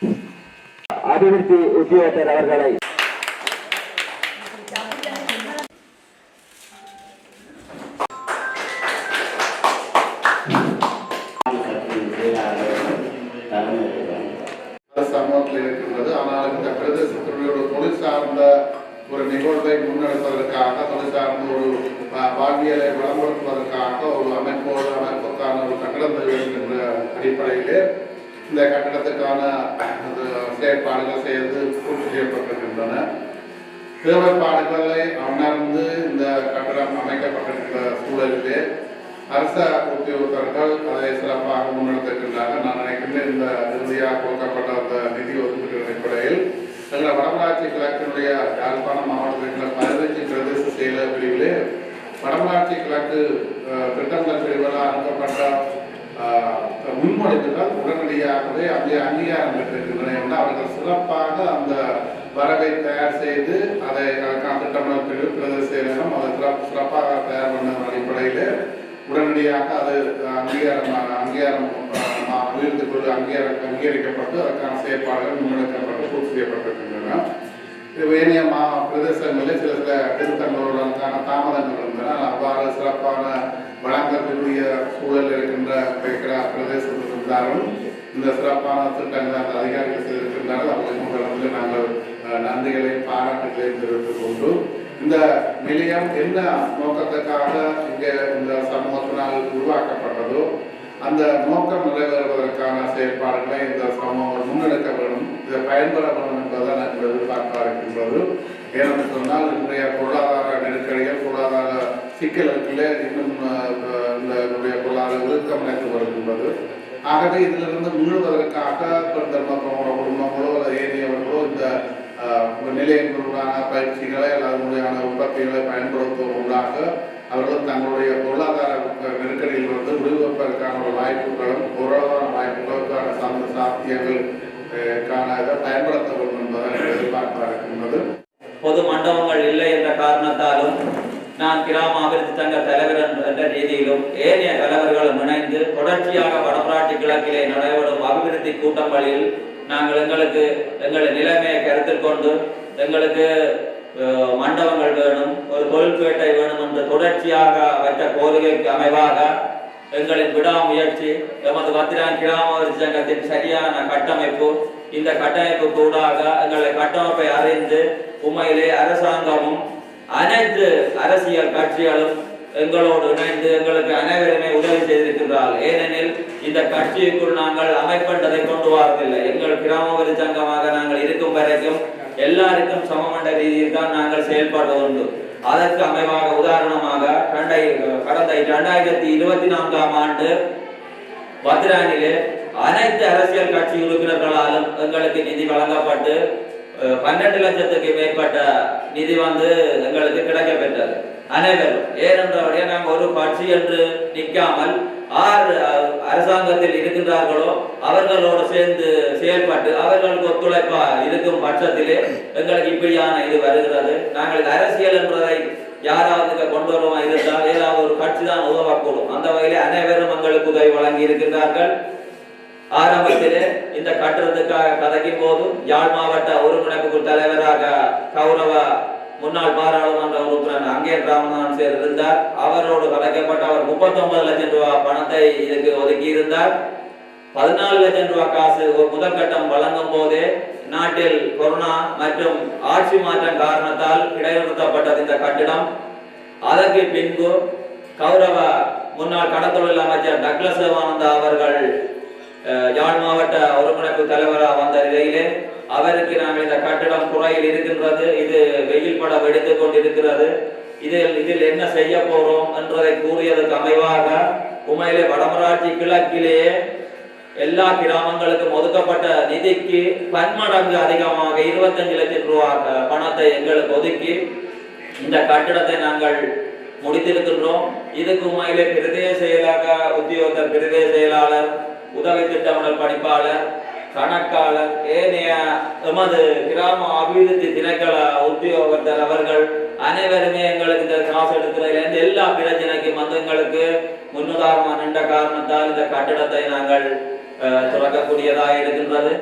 அபிவிருத்தி உத்தியோகத்தர் அவர்களை. சமூகத்தில் இருக்கின்றது. ஒரு தொழில் சார்ந்த ஒரு நிகழ்வை முன்னெடுப்பதற்காக தொழில் சார்ந்த ஒரு வாழ்வியலை ஒரு அமைப்போடு அமைப்புக்கான ஒரு கட்டடம் என்கின்ற அடிப்படையிலே இந்த கட்டடத்துக்கான செயற்பாடுகள் செய்து பூர்த்தி செய்யப்பட்டிருக்கின்றன. தேவைப்பாடுகளை உணர்ந்து இந்த கட்டடம் அமைக்கப்பட்டிருக்கிற சூழலிலே அரச உத்தியோகத்தர்கள் அதை சிறப்பாக முன்னெடுத்திருக்கின்றார்கள். நான் நினைக்கின்றேன் இந்த இறுதியாக கொடுக்கப்பட்ட அந்த நிதி ஒதுக்கீடு அடிப்படையில் எங்கள் வடமராட்சி கிழக்கினுடைய யாழ்ப்பாணம் மாவட்டத்தில் பதினஞ்சு பிரதேச செயலர் பிரிவிலே வடமராட்சி கிழக்கு அஹ், திட்டமிடல் பிரிவில் அனுப்பப்பட்ட முன்மொழிவுகள் உடனடியாகவே அங்கே அங்கீகாரம் பெற்றிருக்கின்றன என்றால் அவர்கள் சிறப்பாக அந்த வரவை தயார் செய்து அதை அதற்கான திட்டமிடல் பிரிவு பிரதேச செயலகம் அதை சிறப்பாக தயார் பண்ண அடிப்படையில் உடனடியாக அது அங்கீகாரமாக அங்கீகாரம் உயர்ந்து கொண்டு அங்கீகாரம் அங்கீகரிக்கப்பட்டு அதற்கான செயற்பாடுகள் முன்னெடுக்கப்பட்டு பூர்த்தி செய்யப்பட்டிருக்கின்றன. ஏனைய மா பிரதேசங்களில் சில சில திருத்தங்களுடனான தாமதங்கள் இருந்தன. அவ்வாறு சிறப்பான இருக்கிற பிரதேச இருந்தாலும் இந்த சிறப்பான திட்டங்களை அந்த அதிகாரிகள் செய்திருக்கின்றார்கள். அவர்களுக்கு உங்களிடத்தில் நாங்கள் அஹ், நன்றிகளையும் பாராட்டுகளையும் தெரிவித்துக் கொண்டு இந்த நிலையம் என்ன நோக்கத்துக்காக இங்கே இந்த சமூகத்தினால் உருவாக்கப்பட்டதோ அந்த நோக்கம் நிறைவேறுவதற்கான செயற்பாடுகளை இந்த சமூகம் முன்னெடுக்க வேண்டும் இதை பயன்பெற வேண்டும் என்பதுதான் நாங்கள் எதிர்பார்ப்பாக இருக்கின்றது. ஏனென்று சொன்னால் இன்றைய பொருளாதார நெருக்கடிகள் பொருளாதார சிக்கல்களிலே இன்னும் இந்த என்னுடைய பொருளாதார இறுக்கம் அடைந்து ஆகவே இதிலிருந்து மீள்வதற்காக பெண் குடும்பங்களோ அல்லது ஏனையவர்களோ இந்த நிலையங்களுடான பயிற்சிகளை அல்லது முறையான உற்பத்திகளை பயன்படுத்துவதற்காக அவர்கள் தங்களுடைய பொருளாதார நெருக்கடியில் வந்து விடுவிப்பதற்கான ஒரு வாய்ப்புகளும் பொருளாதார வாய்ப்புகளுக்கான சார்ந்த சாத்தியங்கள் அஹ், இதை பயன்படுத்த வேண்டும் என்பதை எதிர்பார்ப்பாக இருக்கின்றது. பொது மண்டபங்கள் இல்லை என்ற நான் கிராம அபிவிருத்தி சங்க தலைவர் என்ற- ரீதியிலும் ஏனைய தலைவர்களும் இணைந்து தொடர்ச்சியாக வடமராட்சி கிழக்கிலே நடைபெறும் அபிவிருத்தி கூட்டங்களில் நாங்கள் எங்களுக்கு எங்கள் நிலைமையை கருத்தில் கொண்டு எங்களுக்கு மண்டபங்கள் வேணும் ஒரு தொழில்பேட்டை வேணும் என்று தொடர்ச்சியாக வைத்த கோரிக்கைக்கு அமைவாக எங்களின் விடாமுயற்சி எமது பத்திரான் கிராம சங்கத்தின் சரியான கட்டமைப்பு. இந்த கட்டமைப்பு கூடாக எங்களை கட்டமைப்பை அறிந்து உண்மையிலே அரசாங்கமும் அனைத்து அரசியல் கட்சிகளும் எங்களோடு இணைந்து எங்களுக்கு அனைவருமே உதவி செய்திருக்கின்றார்கள். ஏனெனில் இந்த கட்சிக்குள் நாங்கள் அமைப்பட்டதை கொண்டு வரவில்லை எங்கள் கிராம சங்கமாக நாங்கள் இருக்கும் வரைக்கும் எல்லாருக்கும் சமமண்ட ரீதியில் தான் நாங்கள் செயல்பட உண்டு. அதற்கு அமைவாக உதாரணமாக ரெண்டை கடந்த இரண்டாயிரத்தி இருபத்தி நான்காம் ஆண்டு பத்ரானிலே அனைத்து அரசியல் கட்சி உறுப்பினர்களாலும் எங்களுக்கு நிதி வழங்கப்பட்டு பன்னெண்டு லட்சத்துக்கு மேற்பட்ட நிதி வந்து எங்களுக்கு கிடைக்க பெற்றது அனைவரும் ஏனென்றபடியே நாங்கள் ஒரு கட்சி என்று நிற்காமல் ஆர் அரசாங்கத்தில் இருக்கின்றார்களோ அவர்களோடு சேர்ந்து செயல்பட்டு அவர்களுக்கு ஒத்துழைப்பா இருக்கும் பட்சத்திலே எங்களுக்கு இப்படியான இது வருகிறது. நாங்கள் அரசியல் என்பதை யாராவது கொண்டு வருவோம் இருந்தால் ஏதாவது ஒரு கட்சி தான் உதவக்கூடும். அந்த வகையிலே அனைவரும் எங்களுக்கு உதவி வழங்கி இருக்கின்றார்கள் ஆரம்பத்திலே இந்த கட்டுறதுக்காக கதைக்கும் போதும். யாழ் மாவட்ட ஒருங்கிணைப்பு தலைவராக கௌரவ முன்னாள் பாராளுமன்ற உறுப்பினர் அங்கே ராமநாதன் சேர் இருந்தார் அவரோடு கலைக்கப்பட்ட அவர் முப்பத்தொன்பது லட்சம் ரூபாய் பணத்தை இதுக்கு ஒதுக்கி இருந்தார். பதினாலு லட்சம் ரூபாய் காசு முதற்கட்டம் வழங்கும் போதே நாட்டில் கொரோனா மற்றும் ஆட்சி மாற்றம் காரணத்தால் இடைநிறுத்தப்பட்டது இந்த கட்டிடம். அதற்கு பின்பு கௌரவ முன்னாள் கடத்தொழில் அமைச்சர் டக்ளஸ் சிவானந்தா அவர்கள் யாழ் மாவட்ட ஒருங்கிணைப்பு தலைவராக வந்த நிலையிலே அவருக்கு நாங்கள் இந்த கட்டிடம் குறையில் இருக்கின்றது. இது வெயில் படம் வெடித்துக் கொண்டிருக்கிறது. இதில் இதில் என்ன செய்ய போறோம் என்றதை கூறியதற்கு அமைவாக உண்மையிலே வடமராட்சி கிழக்கிலேயே எல்லா கிராமங்களுக்கும் ஒதுக்கப்பட்ட நிதிக்கு பன்மடங்கு அதிகமாக இருபத்தஞ்சு லட்சம் ரூபாய் பணத்தை எங்களுக்கு ஒதுக்கி இந்த கட்டிடத்தை நாங்கள் முடித்திருக்கின்றோம். இதுக்கு உண்மையிலே பிரதேச செயலாக உத்தியோக பிரதேச செயலாளர் உதவி திட்டமிடல் பணிப்பாளர் கணக்காளர் ஏனைய எமது கிராம அபிவிருத்தி திணைக்கள உத்தியோகத்தர் அவர்கள் அனைவருமே எங்களுக்கு இந்த காசு எடுக்கிறதுல எல்லா பிரச்சனைக்கும் வந்து எங்களுக்கு முன்னுதாரணமாக நின்ற காரணத்தால் இந்த கட்டிடத்தை நாங்கள் அஹ், இருக்கின்றது.